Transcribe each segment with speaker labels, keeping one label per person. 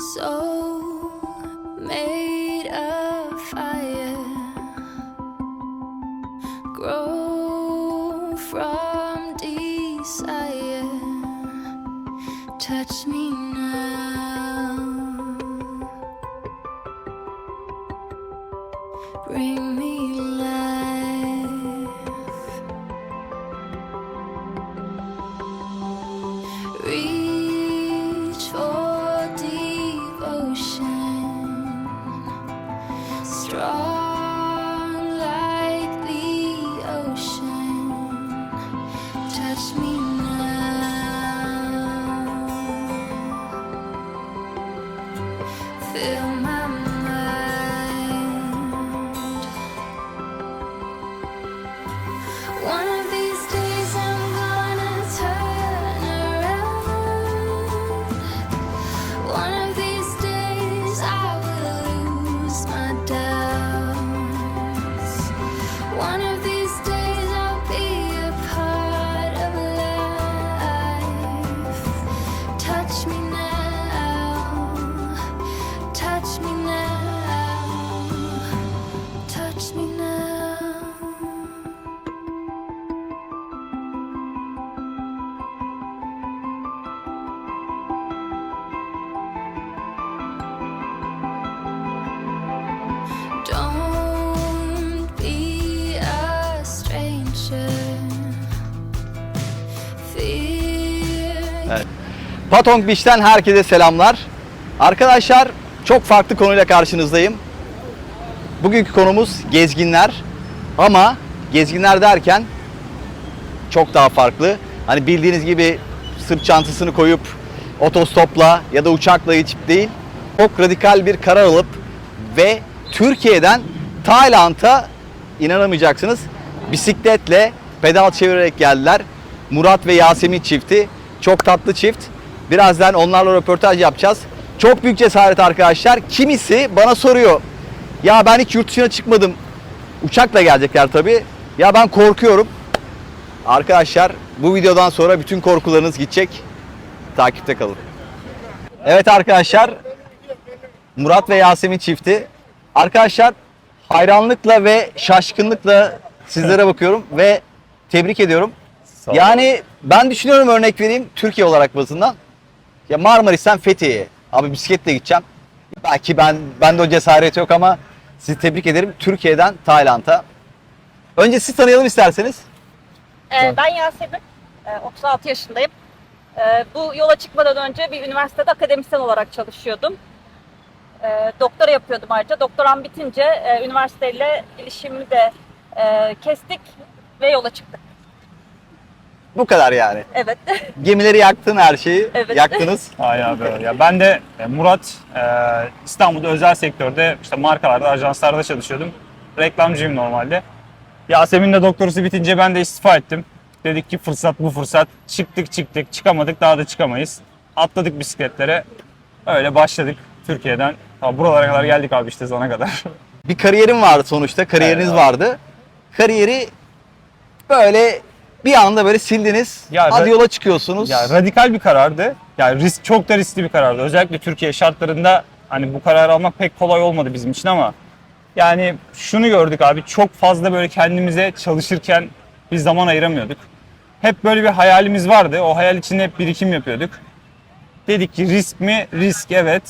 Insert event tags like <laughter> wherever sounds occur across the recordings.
Speaker 1: So made of fire, grow from desire. Touch me
Speaker 2: Evet. Patong Beach'ten herkese selamlar. Arkadaşlar çok farklı konuyla karşınızdayım. Bugünkü konumuz gezginler. Ama gezginler derken çok daha farklı. Hani bildiğiniz gibi sırt çantasını koyup otostopla ya da uçakla geçip değil. Çok radikal bir karar alıp ve Türkiye'den Tayland'a inanamayacaksınız. Bisikletle pedal çevirerek geldiler. Murat ve Yasemin çifti. Çok tatlı çift. Birazdan onlarla röportaj yapacağız. Çok büyük cesaret arkadaşlar. Kimisi bana soruyor. Ya ben hiç yurt dışına çıkmadım. Uçakla gelecekler tabii. Ya ben korkuyorum. Arkadaşlar bu videodan sonra bütün korkularınız gidecek. Takipte kalın. Evet arkadaşlar. Murat ve Yasemin çifti. Arkadaşlar hayranlıkla ve şaşkınlıkla sizlere bakıyorum ve tebrik ediyorum.
Speaker 3: Sağ.
Speaker 2: Yani ben düşünüyorum örnek vereyim Türkiye olarak bazından. Ya Marmaris'ten Fethiye'ye. Abi bisikletle gideceğim. Belki ben bende o cesaret yok ama sizi tebrik ederim. Türkiye'den Tayland'a. Önce siz tanıyalım isterseniz.
Speaker 4: Ee, ben Yasemin, Ee, 36 yaşındayım. Ee, Bu yola çıkmadan önce bir üniversitede akademisyen olarak çalışıyordum. Ee, Doktora yapıyordum ayrıca. Doktoram bitince e, üniversiteyle ilişkimi de e, kestik ve yola çıktık.
Speaker 2: Bu kadar yani.
Speaker 4: Evet. <laughs>
Speaker 2: Gemileri yaktın her şeyi.
Speaker 4: Evet.
Speaker 2: Yaktınız. <laughs>
Speaker 3: Hay abi. Ya ben de e, Murat e, İstanbul'da özel sektörde işte markalarda, ajanslarda çalışıyordum. Reklamcıyım normalde. Yasemin'le doktorusu bitince ben de istifa ettim. Dedik ki fırsat bu fırsat. Çıktık çıktık çıkamadık daha da çıkamayız. Atladık bisikletlere. Öyle başladık Türkiye'den. Ha, buralara kadar geldik abi işte sana kadar. <laughs>
Speaker 2: Bir kariyerim vardı sonuçta. Kariyeriniz
Speaker 3: Evet abi.
Speaker 2: vardı. Kariyeri böyle bir anda böyle sildiniz.
Speaker 3: Ya
Speaker 2: Hadi yola çıkıyorsunuz.
Speaker 3: Ya radikal bir karardı. Yani risk çok da riskli bir karardı. Özellikle Türkiye şartlarında hani bu kararı almak pek kolay olmadı bizim için ama yani şunu gördük abi çok fazla böyle kendimize çalışırken bir zaman ayıramıyorduk. Hep böyle bir hayalimiz vardı. O hayal için hep birikim yapıyorduk. Dedik ki risk mi? Risk evet.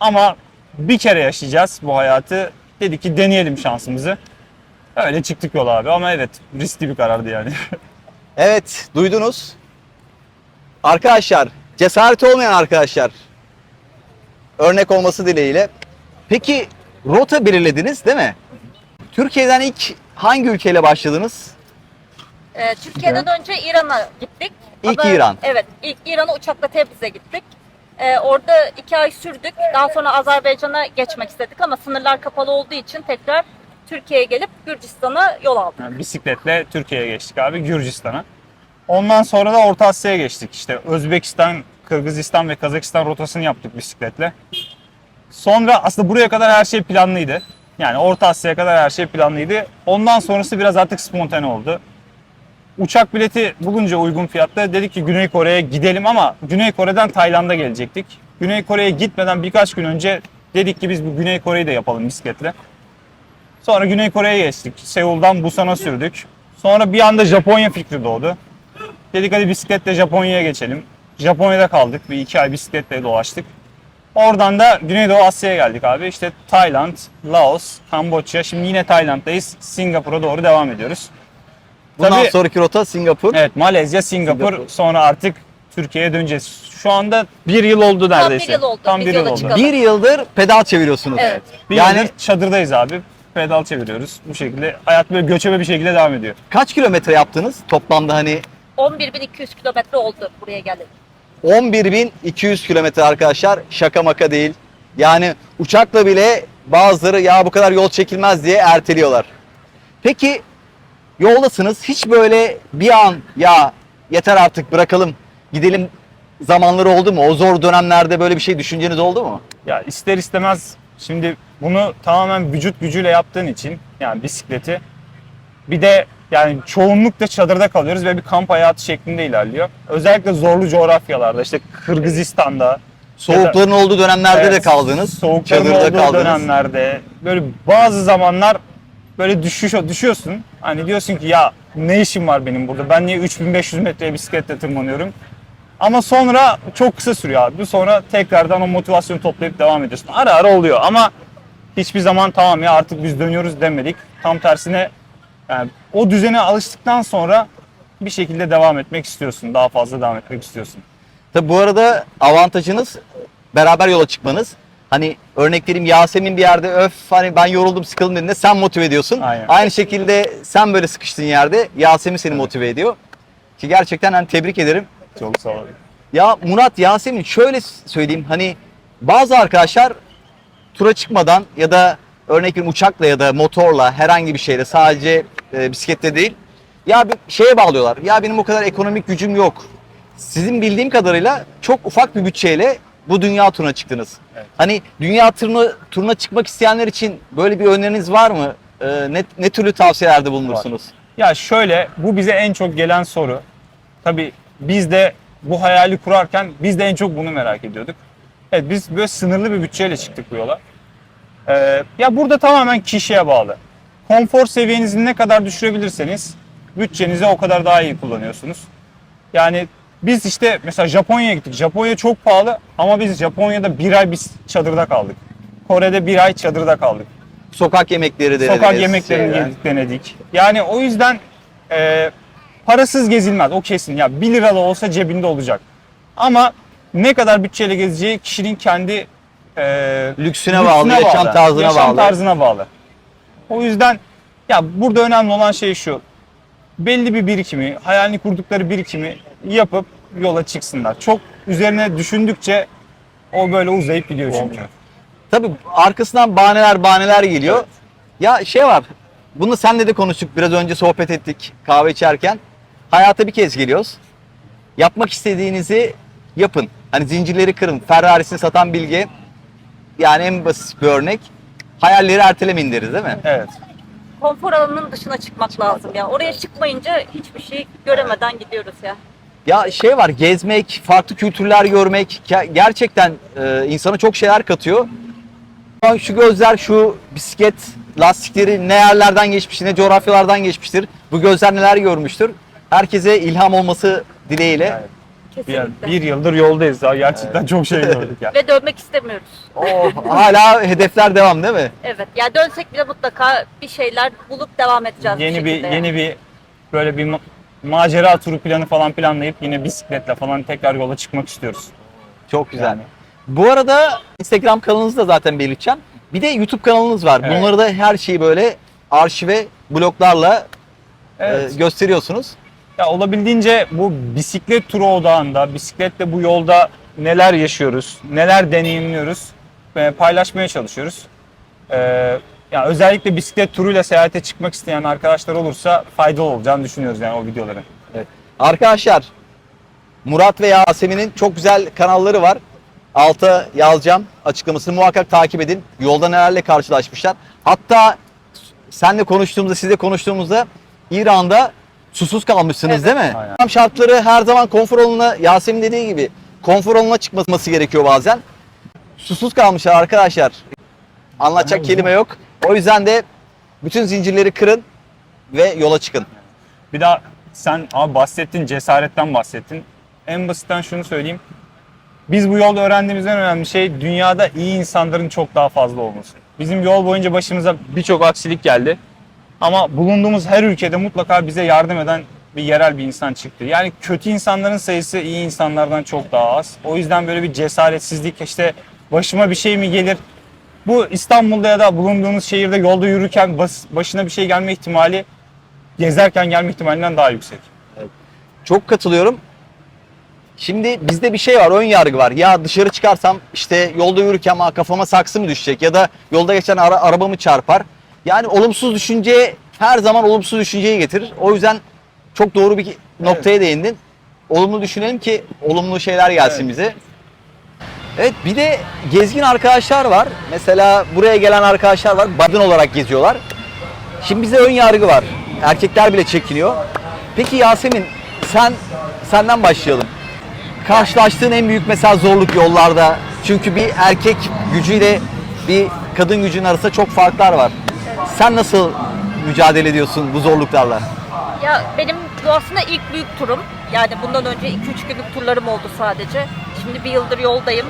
Speaker 3: Ama bir kere yaşayacağız bu hayatı. Dedik ki deneyelim şansımızı. Öyle çıktık yola abi ama evet riskli bir karardı yani. <laughs>
Speaker 2: Evet, duydunuz. Arkadaşlar, cesareti olmayan arkadaşlar. Örnek olması dileğiyle. Peki rota belirlediniz değil mi? Türkiye'den ilk hangi ülkeyle başladınız?
Speaker 4: Ee, Türkiye'den önce İran'a gittik.
Speaker 2: İlk İran.
Speaker 4: Evet, ilk İran'a uçakla Tebriz'e gittik. Ee, orada iki ay sürdük. Daha sonra Azerbaycan'a geçmek istedik ama sınırlar kapalı olduğu için tekrar Türkiye'ye gelip Gürcistan'a yol aldık.
Speaker 3: Yani bisikletle Türkiye'ye geçtik abi Gürcistan'a. Ondan sonra da Orta Asya'ya geçtik. İşte Özbekistan, Kırgızistan ve Kazakistan rotasını yaptık bisikletle. Sonra aslında buraya kadar her şey planlıydı. Yani Orta Asya'ya kadar her şey planlıydı. Ondan sonrası biraz artık spontane oldu. Uçak bileti bulunca uygun fiyatta dedik ki Güney Kore'ye gidelim ama Güney Kore'den Tayland'a gelecektik. Güney Kore'ye gitmeden birkaç gün önce dedik ki biz bu Güney Kore'yi de yapalım bisikletle. Sonra Güney Kore'ye geçtik. Seul'dan Busan'a sürdük. Sonra bir anda Japonya fikri doğdu. Dedik hadi bisikletle Japonya'ya geçelim. Japonya'da kaldık. Bir iki ay bisikletle dolaştık. Oradan da Güneydoğu Asya'ya geldik abi. İşte Tayland, Laos, Kamboçya. Şimdi yine Tayland'dayız. Singapur'a doğru devam ediyoruz.
Speaker 2: Bundan
Speaker 3: Tabii-
Speaker 2: sonraki rota Singapur.
Speaker 3: Evet Malezya, Singapur.
Speaker 2: Singapur.
Speaker 3: Sonra artık Türkiye'ye döneceğiz. Şu anda bir yıl oldu neredeyse.
Speaker 4: bir yıl oldu,
Speaker 3: Tam bir yıl oldu.
Speaker 4: çıkalım.
Speaker 2: Bir yıldır pedal çeviriyorsunuz.
Speaker 4: Evet.
Speaker 3: Bir
Speaker 2: Yani-
Speaker 3: yıldır çadırdayız abi. Pedal çeviriyoruz. Bu şekilde hayat böyle göçebe bir şekilde devam ediyor.
Speaker 2: Kaç kilometre yaptınız toplamda hani
Speaker 4: 11.200 kilometre oldu buraya geldik.
Speaker 2: 11.200 kilometre arkadaşlar şaka maka değil. Yani uçakla bile bazıları ya bu kadar yol çekilmez diye erteliyorlar. Peki yoldasınız hiç böyle bir an ya yeter artık bırakalım gidelim zamanları oldu mu? O zor dönemlerde böyle bir şey düşünceniz oldu mu?
Speaker 3: Ya ister istemez şimdi bunu tamamen vücut gücüyle yaptığın için yani bisikleti bir de yani çoğunlukla çadırda kalıyoruz ve bir kamp hayatı şeklinde ilerliyor. Özellikle zorlu coğrafyalarda işte Kırgızistan'da
Speaker 2: Soğukların olduğu dönemlerde de
Speaker 3: Evet,
Speaker 2: kaldınız.
Speaker 3: Soğukların
Speaker 2: çadırda
Speaker 3: olduğu
Speaker 2: kaldınız.
Speaker 3: dönemlerde böyle bazı zamanlar böyle düşüş düşüyorsun. Hani diyorsun ki ya ne işim var benim burada? Ben niye 3500 metreye bisikletle tırmanıyorum? Ama sonra çok kısa sürüyor abi. Sonra tekrardan o motivasyonu toplayıp devam ediyorsun. Ara ara oluyor ama hiçbir zaman tamam ya artık biz dönüyoruz demedik. Tam tersine yani o düzene alıştıktan sonra bir şekilde devam etmek istiyorsun. Daha fazla devam etmek istiyorsun.
Speaker 2: Tabi bu arada avantajınız beraber yola çıkmanız. Hani örnek vereyim Yasemin bir yerde öf hani ben yoruldum sıkıldım dediğinde sen motive ediyorsun.
Speaker 3: Aynen.
Speaker 2: Aynı şekilde sen böyle sıkıştığın yerde Yasemin seni motive ediyor. Ki gerçekten hani tebrik ederim.
Speaker 3: Çok sağ olun.
Speaker 2: Ya Murat, Yasemin şöyle söyleyeyim hani bazı arkadaşlar tura çıkmadan ya da örnek veriyorum uçakla ya da motorla herhangi bir şeyle sadece e, bisikletle değil ya bir şeye bağlıyorlar. Ya benim o kadar ekonomik gücüm yok. Sizin bildiğim kadarıyla çok ufak bir bütçeyle bu dünya turuna çıktınız.
Speaker 3: Evet.
Speaker 2: Hani dünya turuna, turuna çıkmak isteyenler için böyle bir öneriniz var mı? E, ne, ne türlü tavsiyelerde bulunursunuz?
Speaker 3: Ya şöyle, bu bize en çok gelen soru. Tabii biz de bu hayali kurarken biz de en çok bunu merak ediyorduk. Evet biz böyle sınırlı bir bütçeyle çıktık bu yola. Ee, ya burada tamamen kişiye bağlı. Konfor seviyenizi ne kadar düşürebilirseniz bütçenizi o kadar daha iyi kullanıyorsunuz. Yani biz işte mesela Japonya'ya gittik. Japonya çok pahalı ama biz Japonya'da bir ay biz çadırda kaldık. Kore'de bir ay çadırda kaldık.
Speaker 2: Sokak yemekleri denediniz.
Speaker 3: Sokak yemeklerini
Speaker 2: şeyler.
Speaker 3: yedik, denedik. Yani o yüzden e, parasız gezilmez o kesin. Ya 1 liralı olsa cebinde olacak. Ama ne kadar bütçeyle gezeceği kişinin kendi e,
Speaker 2: Lüksüne bağlı, yaşam tarzına
Speaker 3: yaşam
Speaker 2: bağlı.
Speaker 3: tarzına bağlı. O yüzden ya burada önemli olan şey şu. Belli bir birikimi, hayalini kurdukları birikimi yapıp yola çıksınlar. Çok üzerine düşündükçe o böyle uzayıp gidiyor çünkü.
Speaker 2: Tabii arkasından bahaneler bahaneler geliyor. Ya şey var. Bunu senle de konuştuk. Biraz önce sohbet ettik kahve içerken. Hayata bir kez geliyoruz. Yapmak istediğinizi yapın. Hani zincirleri kırın. Ferrari'sini satan Bilge yani en basit bir örnek. Hayalleri ertelemeyin deriz değil mi?
Speaker 3: Evet.
Speaker 4: Konfor alanının dışına çıkmak lazım ya. Oraya çıkmayınca hiçbir şey göremeden gidiyoruz ya.
Speaker 2: Ya şey var gezmek, farklı kültürler görmek ge- gerçekten e, insana çok şeyler katıyor. Şu an Şu gözler, şu bisiklet lastikleri ne yerlerden geçmiştir, ne coğrafyalardan geçmiştir. Bu gözler neler görmüştür. Herkese ilham olması dileğiyle.
Speaker 3: Evet. Bir,
Speaker 4: Kesinlikle.
Speaker 3: bir yıldır yoldayız ya. Gerçekten çok şey gördük ya.
Speaker 4: Ve dönmek istemiyoruz.
Speaker 2: Oh, hala hedefler devam değil mi?
Speaker 4: Evet. Ya dönsek bile mutlaka bir şeyler bulup devam edeceğiz.
Speaker 3: yeni bir
Speaker 4: şekilde
Speaker 3: yeni
Speaker 4: yani.
Speaker 3: bir böyle bir ma- macera turu planı falan planlayıp yine bisikletle falan tekrar yola çıkmak istiyoruz.
Speaker 2: Çok güzel.
Speaker 3: Yani.
Speaker 2: Bu arada Instagram kanalınızı da zaten belirteceğim. Bir de YouTube kanalınız var.
Speaker 3: Evet.
Speaker 2: Bunları da her şeyi böyle arşive bloklarla
Speaker 3: Evet.
Speaker 2: e, gösteriyorsunuz.
Speaker 3: Ya olabildiğince bu bisiklet turu odağında, bisikletle bu yolda neler yaşıyoruz, neler deneyimliyoruz e, paylaşmaya çalışıyoruz. Ee, ya özellikle bisiklet turuyla seyahate çıkmak isteyen arkadaşlar olursa faydalı olacağını düşünüyoruz yani o videoların.
Speaker 2: Arkadaşlar Murat ve Yasemin'in çok güzel kanalları var. Alta yazacağım açıklamasını muhakkak takip edin. Yolda nelerle karşılaşmışlar. Hatta senle konuştuğumuzda, sizle konuştuğumuzda İran'da susuz kalmışsınız
Speaker 4: Evet.
Speaker 2: değil mi?
Speaker 3: Aynen.
Speaker 2: Tam şartları her zaman konfor alanına Yasemin dediği gibi konfor alanına çıkması gerekiyor bazen. Susuz kalmışlar arkadaşlar. Anlatacak kelime yok. O yüzden de bütün zincirleri kırın ve yola çıkın.
Speaker 3: Bir daha sen abi bahsettin, cesaretten bahsettin. En basitten şunu söyleyeyim. Biz bu yolda öğrendiğimizden önemli şey dünyada iyi insanların çok daha fazla olması. Bizim yol boyunca başımıza birçok aksilik geldi. Ama bulunduğumuz her ülkede mutlaka bize yardım eden bir yerel bir insan çıktı. Yani kötü insanların sayısı iyi insanlardan çok daha az. O yüzden böyle bir cesaretsizlik işte başıma bir şey mi gelir? Bu İstanbul'da ya da bulunduğunuz şehirde yolda yürürken başına bir şey gelme ihtimali gezerken gelme ihtimalinden daha yüksek.
Speaker 2: Çok katılıyorum. Şimdi bizde bir şey var, ön yargı var. Ya dışarı çıkarsam işte yolda yürürken "Aa, kafama saksı mı düşecek ya da yolda geçen ara, arabamı çarpar. Yani olumsuz düşünce her zaman olumsuz düşünceyi getirir. O yüzden çok doğru bir noktaya değindin. Olumlu düşünelim ki olumlu şeyler gelsin
Speaker 3: Evet.
Speaker 2: bize. Evet bir de gezgin arkadaşlar var. Mesela buraya gelen arkadaşlar var. Badın olarak geziyorlar. Şimdi bize ön yargı var. Erkekler bile çekiniyor. Peki Yasemin sen senden başlayalım. Karşılaştığın en büyük mesela zorluk yollarda. Çünkü bir erkek gücüyle bir kadın gücünün arasında çok farklar var. Sen nasıl mücadele ediyorsun bu zorluklarla?
Speaker 4: Ya benim bu aslında ilk büyük turum. Yani bundan önce 2-3 günlük turlarım oldu sadece. Şimdi bir yıldır yoldayım.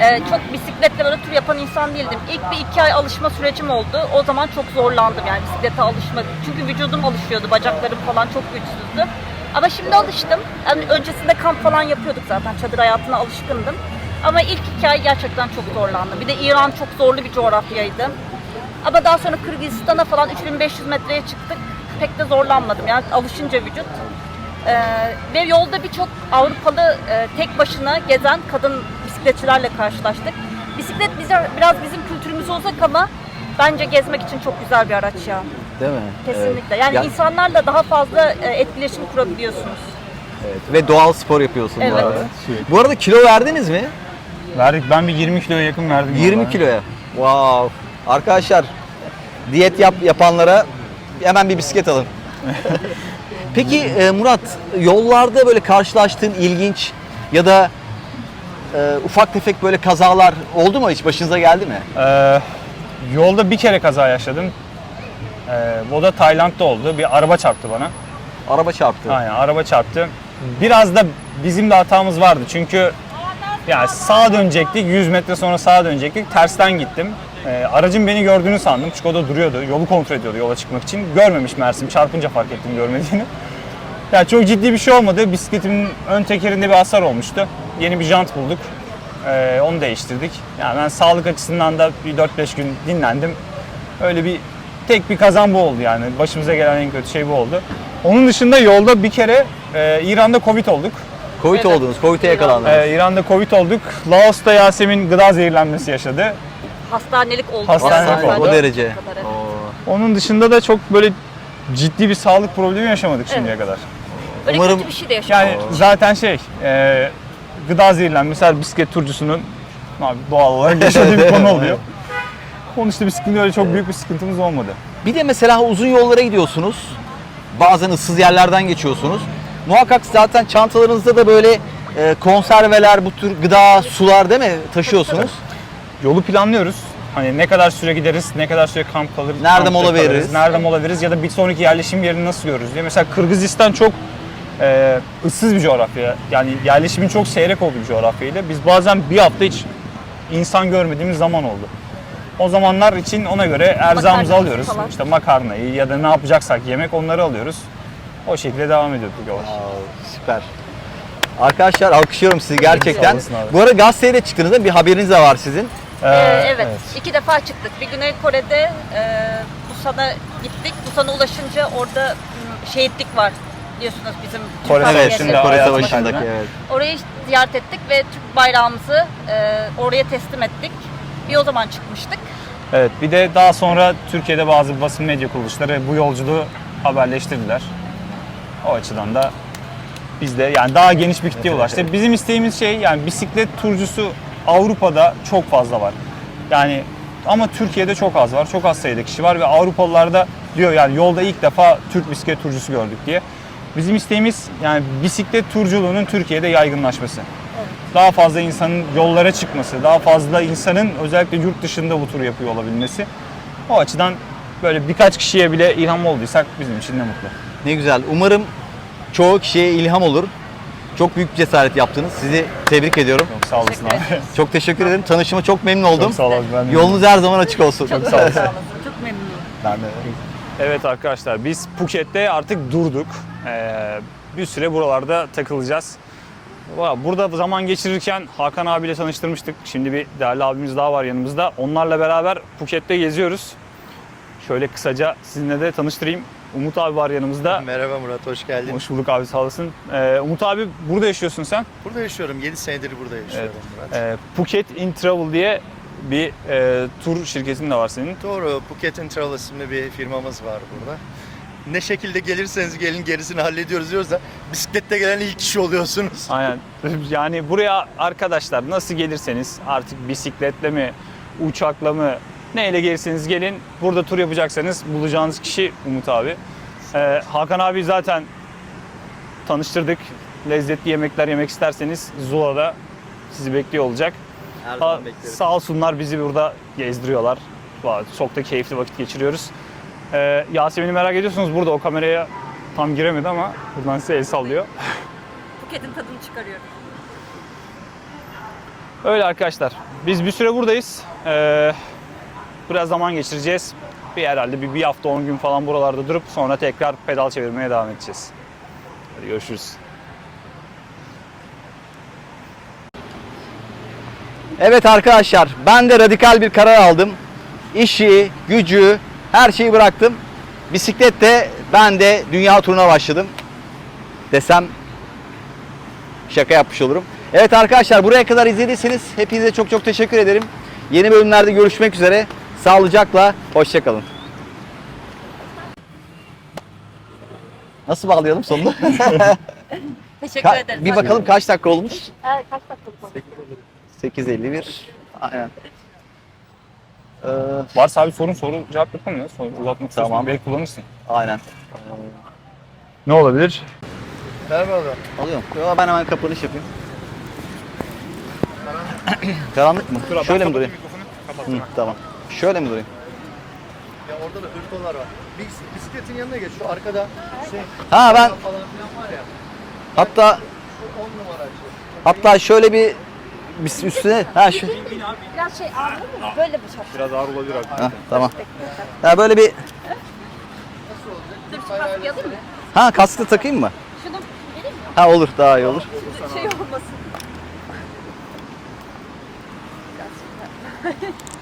Speaker 4: Ee, çok bisikletle böyle tur yapan insan değildim. İlk bir iki ay alışma sürecim oldu. O zaman çok zorlandım yani bisiklete alışmak. Çünkü vücudum alışıyordu, bacaklarım falan çok güçsüzdü. Ama şimdi alıştım. Yani öncesinde kamp falan yapıyorduk zaten. Çadır hayatına alışkındım. Ama ilk iki ay gerçekten çok zorlandım. Bir de İran çok zorlu bir coğrafyaydı. Ama daha sonra Kırgızistan'a falan 3500 metreye çıktık. Pek de zorlanmadım yani alışınca vücut. Ee, ve yolda birçok Avrupalı e, tek başına gezen kadın bisikletçilerle karşılaştık. Bisiklet bize, biraz bizim kültürümüze uzak ama bence gezmek için çok güzel bir araç ya.
Speaker 2: Değil mi?
Speaker 4: Kesinlikle. Yani
Speaker 2: Ya-
Speaker 4: insanlarla daha fazla e, etkileşim kurabiliyorsunuz.
Speaker 2: Evet. Ve doğal spor yapıyorsun bu
Speaker 4: Evet.
Speaker 2: arada. Bu arada kilo verdiniz mi?
Speaker 3: Verdik. Ben bir 20 kiloya yakın verdim.
Speaker 2: 20
Speaker 3: vallahi.
Speaker 2: kiloya. Wow. Arkadaşlar diyet yap yapanlara hemen bir bisiklet alın. <laughs> Peki e, Murat yollarda böyle karşılaştığın ilginç ya da e, ufak tefek böyle kazalar oldu mu hiç başınıza geldi mi?
Speaker 3: Ee, yolda bir kere kaza yaşadım. Ee, o da Tayland'da oldu. Bir araba çarptı bana.
Speaker 2: Araba çarptı.
Speaker 3: Aynen araba çarptı. Biraz da bizim de hatamız vardı. Çünkü yani sağa dönecektik. 100 metre sonra sağa dönecektik. Tersten gittim. Ee, aracın beni gördüğünü sandım. Çünkü o da duruyordu. Yolu kontrol ediyordu yola çıkmak için. Görmemiş Mersin. Çarpınca fark ettim görmediğini. Yani çok ciddi bir şey olmadı. Bisikletimin ön tekerinde bir hasar olmuştu. Yeni bir jant bulduk. Ee, onu değiştirdik. Yani ben sağlık açısından da bir 4-5 gün dinlendim. Öyle bir tek bir kazan bu oldu yani. Başımıza gelen en kötü şey bu oldu. Onun dışında yolda bir kere e, İran'da Covid olduk.
Speaker 2: Covid
Speaker 4: Evet.
Speaker 2: oldunuz, Covid'e yakalandınız.
Speaker 3: E, İran'da Covid olduk. Laos'ta Yasemin gıda zehirlenmesi yaşadı.
Speaker 4: Hastanelik oldu.
Speaker 3: Hastanelik oldu.
Speaker 2: o derece.
Speaker 4: kadar, evet.
Speaker 3: Onun dışında da çok böyle ciddi bir sağlık problemi yaşamadık şimdiye
Speaker 4: Evet.
Speaker 3: kadar.
Speaker 4: Öyle
Speaker 2: Umarım-
Speaker 4: kötü bir şey de yaşamadım.
Speaker 3: Yani zaten şey, e, gıda zehirlenmesi her bisiklet turcusunun abi doğal olarak <laughs> yaşadığı bir konu oluyor. Onun işte bisikletin öyle çok büyük bir sıkıntımız olmadı.
Speaker 2: Bir de mesela uzun yollara gidiyorsunuz. Bazen ıssız yerlerden geçiyorsunuz. Muhakkak zaten çantalarınızda da böyle e, konserveler, bu tür gıda, sular değil mi taşıyorsunuz?
Speaker 3: Yolu planlıyoruz. Hani ne kadar süre gideriz, ne kadar süre kamp kalır,
Speaker 2: Nerede
Speaker 3: kampta
Speaker 2: mola
Speaker 3: kalırız,
Speaker 2: veririz?
Speaker 3: nerede mola veririz ya da bir sonraki yerleşim yerini nasıl görürüz diye. Mesela Kırgızistan çok e, ıssız bir coğrafya. Yani yerleşimin çok seyrek olduğu bir coğrafyaydı. Biz bazen bir hafta hiç insan görmediğimiz zaman oldu. O zamanlar için ona göre erzağımızı alıyoruz.
Speaker 4: falan.
Speaker 3: İşte makarnayı ya da ne yapacaksak yemek onları alıyoruz. O şekilde devam ediyorduk yola.
Speaker 2: Süper. Arkadaşlar alkışlıyorum sizi gerçekten.
Speaker 3: Sağ olasın abi.
Speaker 2: Bu arada gazeteye de çıktınız değil mi? Bir haberiniz de var sizin.
Speaker 3: Ee,
Speaker 4: Ee, evet. iki defa çıktık. Bir Güney Kore'de e, Busan'a gittik. Busan'a ulaşınca orada m, şehitlik var diyorsunuz bizim Türk
Speaker 3: Kore
Speaker 2: Evet,
Speaker 4: Cumhuriyeti.
Speaker 2: Kore Savaşı'ndaki evet.
Speaker 4: Orayı ziyaret ettik ve Türk bayrağımızı e, oraya teslim ettik. Bir o zaman çıkmıştık.
Speaker 3: Evet bir de daha sonra Türkiye'de bazı basın medya kuruluşları bu yolculuğu haberleştirdiler. O açıdan da biz de yani daha geniş bir kitleye ulaştık. Bizim isteğimiz şey yani bisiklet turcusu Avrupa'da çok fazla var. Yani ama Türkiye'de çok az var. Çok az sayıda kişi var ve Avrupalılar da diyor yani yolda ilk defa Türk bisiklet turcusu gördük diye. Bizim isteğimiz yani bisiklet turculuğunun Türkiye'de yaygınlaşması. daha fazla insanın yollara çıkması, daha fazla insanın özellikle yurt dışında bu turu yapıyor olabilmesi. O açıdan böyle birkaç kişiye bile ilham olduysak bizim için ne mutlu.
Speaker 2: Ne güzel. Umarım çoğu kişiye ilham olur. Çok büyük bir cesaret yaptınız. Sizi tebrik ediyorum.
Speaker 3: Çok sağ olasın
Speaker 4: Teşekkür
Speaker 3: abi.
Speaker 4: ederiz.
Speaker 2: Çok teşekkür ederim. Tanışıma çok memnun oldum.
Speaker 3: Çok sağ olasın. Ben de-
Speaker 2: Yolunuz her zaman açık olsun.
Speaker 3: Çok sağ olasın.
Speaker 4: Çok memnunum.
Speaker 2: Ben de.
Speaker 3: Evet arkadaşlar biz Phuket'te artık durduk. Ee, bir süre buralarda takılacağız. Valla Burada zaman geçirirken Hakan abiyle tanıştırmıştık. Şimdi bir değerli abimiz daha var yanımızda. Onlarla beraber Phuket'te geziyoruz. Şöyle kısaca sizinle de tanıştırayım. Umut abi var yanımızda. <laughs>
Speaker 5: Merhaba Murat, hoş geldin.
Speaker 3: Hoş bulduk abi sağ olasın. Ee, Umut abi burada yaşıyorsun sen.
Speaker 5: Burada yaşıyorum, 7 senedir burada yaşıyorum Murat.
Speaker 3: Ee, Phuket in Travel diye bir e, tur şirketin de var senin.
Speaker 5: Doğru, Phuket and Travel isimli bir firmamız var burada. Ne şekilde gelirseniz gelin gerisini hallediyoruz diyoruz da bisiklette gelen ilk kişi oluyorsunuz.
Speaker 3: Aynen. <laughs> Yani buraya arkadaşlar nasıl gelirseniz artık bisikletle mi, uçakla mı, neyle gelirseniz gelin. Burada tur yapacaksanız bulacağınız kişi Umut abi. Ee, Hakan abi zaten tanıştırdık. Lezzetli yemekler yemek isterseniz Zula'da sizi bekliyor olacak.
Speaker 2: Her
Speaker 3: Ha, sağ olsunlar bizi burada gezdiriyorlar. Vay, Çok da keyifli vakit geçiriyoruz. Ee, Yasemin'i merak ediyorsunuz burada o kameraya tam giremedi ama buradan size el sallıyor. <laughs>
Speaker 4: Phuket'in tadını çıkarıyorum.
Speaker 3: Öyle arkadaşlar. Biz bir süre buradayız. Ee, biraz zaman geçireceğiz. Bir herhalde bir, bir hafta 10 gün falan buralarda durup sonra tekrar pedal çevirmeye devam edeceğiz. Hadi görüşürüz.
Speaker 2: Evet arkadaşlar ben de radikal bir karar aldım. İşi, gücü, her şeyi bıraktım. Bisiklette ben de dünya turuna başladım. Desem şaka yapmış olurum. Evet arkadaşlar buraya kadar izlediyseniz hepinize çok çok teşekkür ederim. Yeni bölümlerde görüşmek üzere. Sağlıcakla, hoşçakalın. Nasıl bağlayalım sonunu? <laughs>
Speaker 4: Teşekkür
Speaker 2: Ka-
Speaker 4: ederim.
Speaker 2: bir bakalım kaç dakika olmuş?
Speaker 4: Evet, kaç oldu?
Speaker 2: 8.51. Aynen. Ee,
Speaker 3: Varsa abi sorun soru cevap yapalım ya. Soru uzatmak istiyorsan
Speaker 2: Tamam.
Speaker 3: belki kullanırsın.
Speaker 2: aynen.
Speaker 3: Ne olabilir?
Speaker 5: Merhaba.
Speaker 2: Alıyorum. Yo, ben hemen kapanış yapayım. Karanlık mı? Şöyle mi durayım? Hı, tamam. Şöyle mi durayım?
Speaker 5: Ya orada da hırtolar var. Bis- bisikletin yanına geç, şu arkada şey
Speaker 2: Ha ben
Speaker 5: falan filan var ya,
Speaker 2: hatta
Speaker 5: 10 numara şey.
Speaker 2: hatta şöyle bir bir üstüne ha şu
Speaker 4: Biraz şey ağır mı? Böyle bir şart.
Speaker 3: Biraz ağır olabilir abi.
Speaker 2: ha, tamam. Ya böyle bir
Speaker 4: Dur şu kaskı alayım mı?
Speaker 2: ha kaskı takayım mı?
Speaker 4: Şunu vereyim mi?
Speaker 2: Ha olur daha iyi olur.
Speaker 4: Şey olmasın. <laughs>